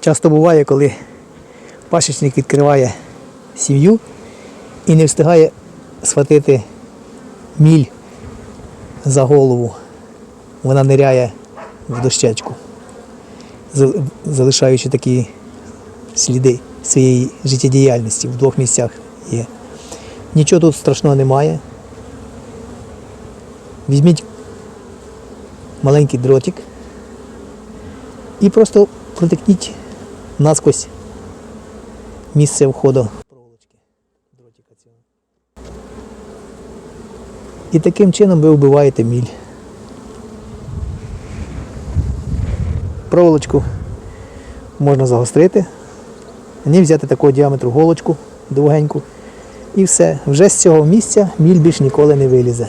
Часто буває, коли пасічник відкриває сім'ю і не встигає схватити міль за голову. Вона ниряє в дощечку, залишаючи такі сліди своєї життєдіяльності в двох місцях є. Нічого тут страшного немає. Візьміть маленький дротик і просто протикніть насквозь місце входу. І таким чином ви вбиваєте міль. Проволочку можна загострити, ній взяти такого діаметру голочку довгеньку. І все. Вже з цього місця міль більш ніколи не вилізе.